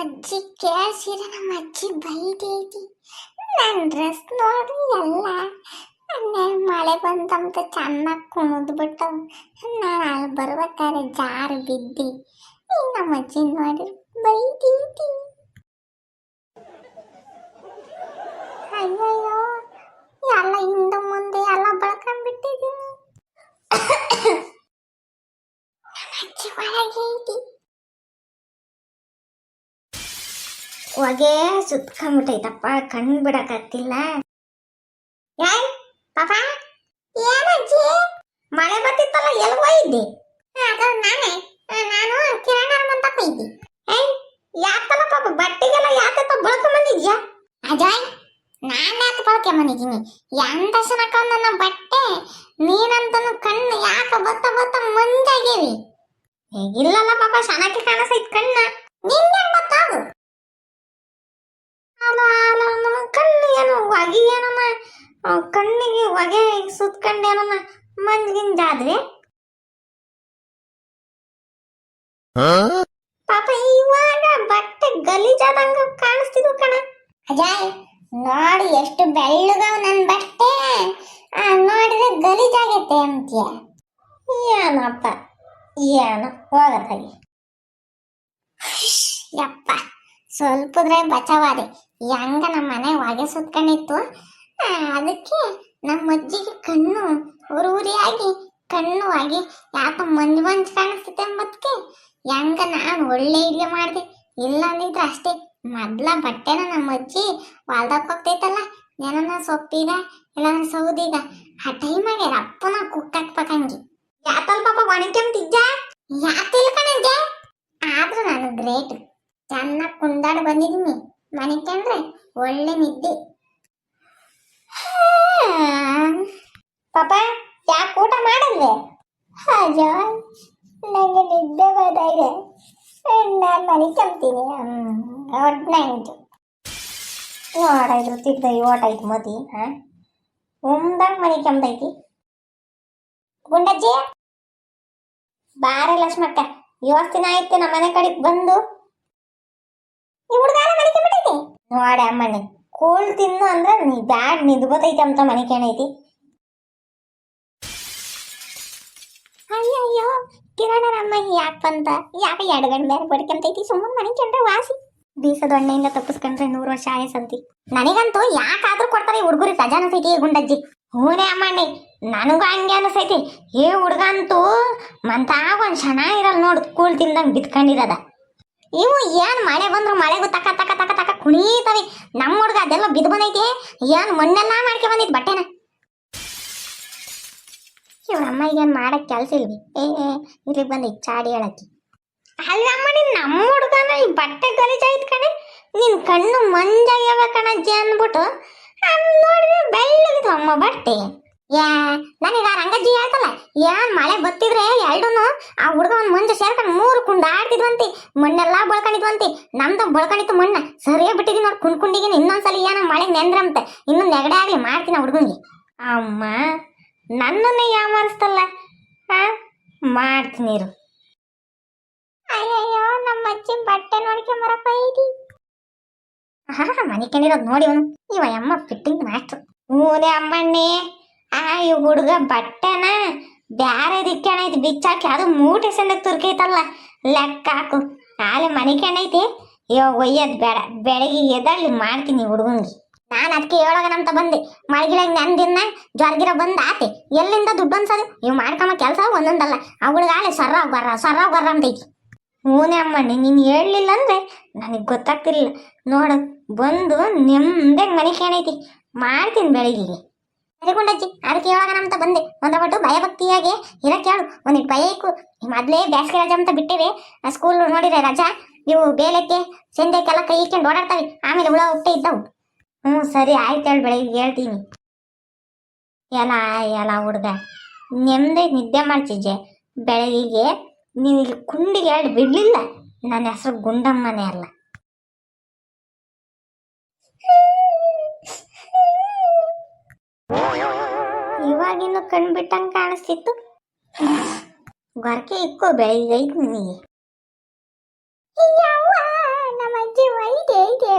ಅಜ್ಜಿ ಕೇಳಿಸಿದ್ರೆ ನಮ್ಮ ಅಜ್ಜಿ ಬೈದೈತಿ ನನ್ನ ಡ್ರೆಸ್ ನೋಡಿ ಎಲ್ಲ. ಮೊನ್ನೆ ಮಳೆ ಬಂತಂತ ಚೆನ್ನಾಗಿ ಕುಣಿದ್ಬಿಟ್ಟು ನಾನು ಅಲ್ಲಿ ಬರ್ಬೇಕಾದ್ರೆ ಜಾರು ಬಿದ್ದಿ. ನಮ್ಮ ಅಜ್ಜಿ ನೋಡಿ ಬೈದೈತಿ ಅಯ್ಯಯ್ಯೋ, ಎಲ್ಲ ಹಿಂದೆ ಮುಂದೆ ಎಲ್ಲ ಬಳ್ಕೊಂಡ್ಬಿಟ್ಟಿದ್ದೀನಿ ನಮ್ಮ ಅಜ್ಜಿ ಒಳಗೆ ಹೊಗೆ ಸುತ್ಕೊಂಡ್ಬಿಟ್ಟೈತಪ್ಪ ಕಣ್ ಬಿಡಕತ್ತಿಲ್ಲ. ಯಾಯ್ ಪಾಪ ಏನಜ್ಜಿ ಮಳೆ ಬರ್ತಿತ್ತಲ್ಲ ಎಲ್ಲಿ ಹೋಗಿದ್ದೆ? ನಾನೇ. ನಾನು ಕಿರಾಣ ಅಂತ ಇದ್ದೆ. ಏಯ್, ಯಾಕಲ್ಲ ಪಾಪ, ಬಟ್ಟೆಗೆಲ್ಲ ಯಾಕೆ ಬಳ್ಕೊಂಬಂದಿದ್ಯಾ ಅಜಯ್, ನಾನು ಯಾಕೆ ಬಳ್ಕೊಂಬಂದಿದ್ದೀನಿ ಎಂತ ಸನಕ ನನ್ನ ಬಟ್ಟೆ, ನೀನಂತನು ಕಣ್ಣು ಯಾಕ ಬತ್ತ ಬತ್ತ ಮಂಜಾಗೇವಿ ಇಲ್ಲಲ್ಲ ಪಾಪ ಸನಕ್ಕೆ ಕಾಣಿಸೈತ್ ಕಣ್ಣ. ನಿನ್ನೆ ಗೊತ್ತಾಗು? ಅಲ್ಲ ಅಲ್ಲ ನಮ್ಮ ಕಣ್ಣು ಏನು ಹೊಗೆ ಏನಮ್ಮ ಆ, ಕಣ್ಣಿಗೆ ಹೊಗೆ ಸುತ್ಕೊಂಡೇನಮ್ಮ ಮಂಜಿಗಿಂಜಾದ್ರಿ ಪಾಪ ಇವಾಗ ಬಟ್ಟೆ ಗಲೀಜಾದಂಗ ಕಾಣಿಸ್ತಿದ್ವು ಕಣ. ಅಜಯ್ ನೋಡಿ ಎಷ್ಟು ಬೆಳ್ಳಗವ ನನ್ನ ಬಟ್ಟೆ. ಆ, ನೋಡಿದ್ರೆ ಗಲೀಜಾಗೈತೆ ಅಂತೀಯ. ಏನಪ್ಪ ಏನು ಹೋಗತ್ತಾಗಿ ಯಪ್ಪ ಸ್ವಲ್ಪದ್ರೆ ಬಚಾವಾದೆ. ಹೆಂಗ ನಮ್ಮ ಮನೆ ಹೊಗೆ ಸುತ್ಕೊಂಡಿತ್ತು. ಅದಕ್ಕೆ ನಮ್ಮ ಅಜ್ಜಿಗೆ ಕಣ್ಣು ಉರಿಯಾಗಿ ಕಣ್ಣು ಆಗಿ ಯಾಕ ಮಂಜು ಮಂಜು ಕಾಣಿಸ್ತೈತೆ ಎಂಬದಕ್ಕೆ ಹೆಂಗ ನಾನು ಒಳ್ಳೆ ಇಡ್ಗೆ ಮಾಡಿದೆ. ಇಲ್ಲ ಅಂದಿದ್ರೆ ಅಷ್ಟೇ. ಮೊದ್ಲ ಬಟ್ಟೆನ ನಮ್ಮ ಅಜ್ಜಿ ಹೊಲ್ದಾಗ ಹೋಗ್ತೈತಲ್ಲ ಏನನ್ನ ಸೊಪ್ಪಿಗ ಇಲ್ಲ ಸೌದಿಗ. ಆ ಟೈಮಾಗೆ ರಪ್ಪನ ಕುಕ್ಕಾಕ್ಬೇಕಂಗಿ ಯಾತಲ್ ಪಾಪ ಒಣಕೆಂತಿದ್ದ ಯಾತಿಲ್ ಕಣಜ್ಜೆ ಆದ್ರೂ ನಾನು ಗ್ರೇಟ್. ಕುಂದಾಡ್ ಮನೆ ಕಂಡ್ರೆ ಒಳ್ಳೆ ನಿದ್ದೆ. ಪಾಪ, ಯಾಕೆ ಊಟ ಮಾಡಿದ್ರೆ ಅಯ್ಯೋ ನನಗೆ ನಿದ್ದೆ ಬರ್ತಾ ಇದೆ. ನಾನು ಮನಿಕಂತೀನಿ ಗುಡ್ ನೈಟ್. ನೋಡಾಯ್ತು ತಿದ್ದ ಓಟ ಐತಿ ಹಾಂ? ಹಾ ಮನೆ ಮನಿಕಂದೈತಿ ಗುಂಡಜ್ಜಿ ಬಾರೆ ಲಕ್ಷ್ಮಕ್ಕ ಇವತ್ತಿನ ಆಯ್ತು ನಮ್ಮ ಮನೆ ಕಡೆಗೆ ಬಂದು. ಈ ಹುಡುಗಾರ ಮನೆಗೆ ಬಿಟ್ಟೈತಿ ನೋಡ ಮನೆ ಕೋಲ್ ತಿನ್ನು ಅಂದ್ರೆ ನೀ ಬ್ಯಾಡ್ ನಿದ್ಗೋತೈತಿ ಅಂತ ಮನೆ ಕೇಳೈತಿ. ಅಯ್ಯಯ್ಯೋ ಕಿರಣ ನಮ್ಮ ಯಾಕೆ ಬಂತ? ಯಾಕ ಎರಡು ಗಂಟೆ ಬೇರೆ ಬಡ್ಕಂತೈತಿ? ಸುಮ್ಮನೆ ಮನೆ ಕೆಂಡ್ರೆ ವಾಸಿ. ಬೀಸದ ಎಣ್ಣೆಯಿಂದ ತಪ್ಪಿಸ್ಕೊಂಡ್ರೆ ನೂರು ವರ್ಷ ಆಯಸ್ಸಂತಿ. ನನಗಂತೂ ಯಾಕಾದ್ರೂ ಕೊಡ್ತಾರೆ ಹುಡುಗರು ರಜಾ ಅನಿಸೈತಿ ಗುಂಡಜ್ಜಿ. ಹೂನೇ ಅಮ್ಮಣ್ಣಿ, ನನಗೂ ಹಂಗೆ ಅನಿಸೈತಿ. ಏ ಹುಡುಗಂತೂ ಮಂತಾಗ ಒಂದು ಇರಲ್ಲ ನೋಡು ಕೂಳ್ ತಿಂದಂಗೆ ಬಿತ್ಕೊಂಡಿರದ. ಇವು ಏನ್ ಮಳೆ ಬಂದ್ರು ಮಳೆಗೂ ತಕ ತಕ ತಕ ತಕ ಕುಣೀತವೆ. ನಮ್ಮ ಹುಡುಗ ಅದೆಲ್ಲ ಬಿದ್ದು ಬಂದೈತಿ. ಏನ್ ಮಣ್ಣೆಲ್ಲ ಮಾಡ್ಕೆ ಬಂದಿದ್ ಬಟ್ಟೆನ? ಇವ್ರ ಅಮ್ಮಗೆ ಏನ್ ಮಾಡಕ್ ಕೆಲ್ಸ ಇಲ್ವಿ ಏ ಏ, ಇಲ್ಲಿ ಬಂದೈತಿ ಚಾಡಿ ಹೇಳಕ್ಕಿ. ಅಲ್ಲಮ್ಮ ನೀನ್ ನಮ್ಮ ಹುಡುಗನ ಈ ಬಟ್ಟೆ ಗಲೀಜಾಯ್ತು ಕಣೆ. ನಿನ್ ಕಣ್ಣು ಮಂಜಾಗ್ಯಾವ ಕಣಜ್ಜಿ ಅಂದ್ಬಿಟ್ಟು. ಅದ್ ನೋಡಿದ್ರೆ ಬೆಳ್ಳಗಿತ್ತು ಅಮ್ಮ ಬಟ್ಟೆ. ಯಾ ನನಗ ರಂಗಜ್ಜಿ ಹೇಳ್ತಲ್ಲ ಏನ್ ಮಳೆ ಬತ್ತಿದ್ರೆ ಎರಡೂನು ಆ ಹುಡುಗ ಒಂದು ಮುಂಜೆ ಸೇರ್ಕೊಂಡು ಮೂರು ಕುಂಡ ಆಡ್ತಿದ್ವಂತಿ ಮಣ್ಣೆಲ್ಲ ಬಳ್ಕೊಂಡಿದ್ವಂತಿ ನಮ್ದು ಬಳ್ಕೊಂಡಿತ್ತು ಮಣ್ಣ ಸರಿಯೇ ಬಿಟ್ಟಿದೀನಿ ನೋಡಿ ಕುಂಡ್ ಕುಂಡಿಗಿನ ಇನ್ನೊಂದ್ಸಲ ಏನೋ ಮಳೆ ನೆಂದ್ರಂತೆ ಇನ್ನು ನೆಗಡೆ ಆಗ್ಲಿ ಮಾಡ್ತೀನಿ ಹುಡುಗಂಗೆ. ಅಮ್ಮ ನನ್ನನ್ನೇ ಯಾಮಾರಿಸ್ತಲ್ಲ ಹಾ ಮಾಡ್ತೀನಿ ಇರು. ಅಯ್ಯಯ್ಯೋ ನಮ್ಮ ಅಜ್ಜಿ ಬಟ್ಟೆ ನೋಡ್ಕೊಂಡ್ ಬರಪ್ಪ ಐತಿ ಹಾ ಮನೆ ಕಂಡಿರೋದು ನೋಡಿ ಅವನು. ಇವ ಅಮ್ಮ ಫಿಟ್ಟಿಂಗ್ ಮಾಸ್ಟರ್ ಮೂನೆ ಅಮ್ಮಣ್ಣಿ. ಆ, ಈ ಹುಡುಗ ಬಟ್ಟೆನ ಬ್ಯಾರೆ ದಿಕ್ಕಣೈತಿ ಬಿಚ್ಚಾಕಿ ಅದು ಮೂಟೆ ಸಂದಕ್ಕೆ ತುರ್ಕೈತಲ್ಲ. ಲೆಕ್ಕ ಹಾಕು. ನಾಳೆ ಮನೆ ಅಯ್ಯೋ ಇವಾಗ ಒಯ್ಯೋದು ಬೇಡ. ಬೆಳಗ್ಗೆ ಎದಳ್ಳಿ ಮಾಡ್ತೀನಿ ಹುಡುಗನ್ಗೆ. ನಾನು ಅದಕ್ಕೆ ಹೇಳೋಗನಂತ ಬಂದೆ. ಮಳಗಿಲಾಗ ನೆಂದಿನ ಜ್ವರ್ಗಿರ ಬಂದ ಆತೆ. ಎಲ್ಲಿಂದ ದುಡ್ಡು ಅನ್ಸೋದು ಇವ್ ಮಾಡ್ಕೊಂಬ ಕೆಲಸ ಒಂದೊಂದಲ್ಲ. ಅವಳಿಗೆ ಆಲೆ ಸರ್ರ ಬರ್ರ ಸರ್ರ ಬರ್ರ ಅಂತೈತಿ ಹೂನೆ ಅಮ್ಮಣ್ಣಿ, ನೀನು ಹೇಳಲಿಲ್ಲ ಅಂದ್ರೆ ನನಗೆ ಗೊತ್ತಾಗ್ತಿರ್ಲಿಲ್ಲ. ನೋಡು, ಬಂದು ನಿಮ್ದೆ ಮನೆ ಕೇಳೈತಿ ಮಾಡ್ತೀನಿ ಬೆಳಿಗ್ಗೆ. ಅರಿಗುಂಡಜ್ಜಿ ಅದಕ್ಕೆ ಹೇಳೋಣ ಅಂತ ಬಂದೆ. ಒಂದಬಿಟ್ಟು ಭಯಭಕ್ತಿಯಾಗಿ ಇರಕ್ಕೆ ಹೇಳು. ಒಂದಿಟ್ಟು ಭಯಕ್ಕೂ ಮೊದಲೇ ಬೇಸಿಗೆ ರಜಾ ಅಂತ ಬಿಟ್ಟೇವೆ. ಸ್ಕೂಲ್ ನೋಡಿದ್ರೆ ರಜಾ ನೀವು ಬೇಲಕ್ಕೆ ಸಂಜೆಕ್ಕೆಲ್ಲ ಕೈ ಇಟ್ಕೊಂಡು ಓಡಾಡ್ತಾವೆ. ಆಮೇಲೆ ಹುಳ ಹುಟ್ಟೆ ಇದ್ದವು. ಹ್ಞೂ, ಸರಿ, ಆಯ್ತು ಹೇಳಿ ಬೆಳಿಗ್ಗೆ ಹೇಳ್ತೀನಿ. ಎಲ್ಲ ಎಲ್ಲ ಹುಡುಗ. ನೆಮ್ಮದಿ ನಿದ್ದೆ ಮಾಡ್ತಿದ್ದೆ ಬೆಳಗ್ಗೆ ನೀವು ಇಲ್ಲಿ ಕುಂಡಿಗೆ ಎರಡು ಬಿಡ್ಲಿಲ್ಲ. ನನ್ನ ಹೆಸರು ಗುಂಡಮ್ಮನೇ ಅಲ್ಲ. ಇವಾಗಿನ್ನು ಕಣ್ ಬಿಟ್ಟಂಗೆ ಕಾಣಿಸ್ತಿತ್ತು. ಗೊರಕೆ ಇಕ್ಕೋ ಬೆಳಿಗ್ಗೆ ಐತಿ ನಿನಗೆ. ನಮಗೆ ಅಜ್ಜಿ ಇದೆ ಇದೆ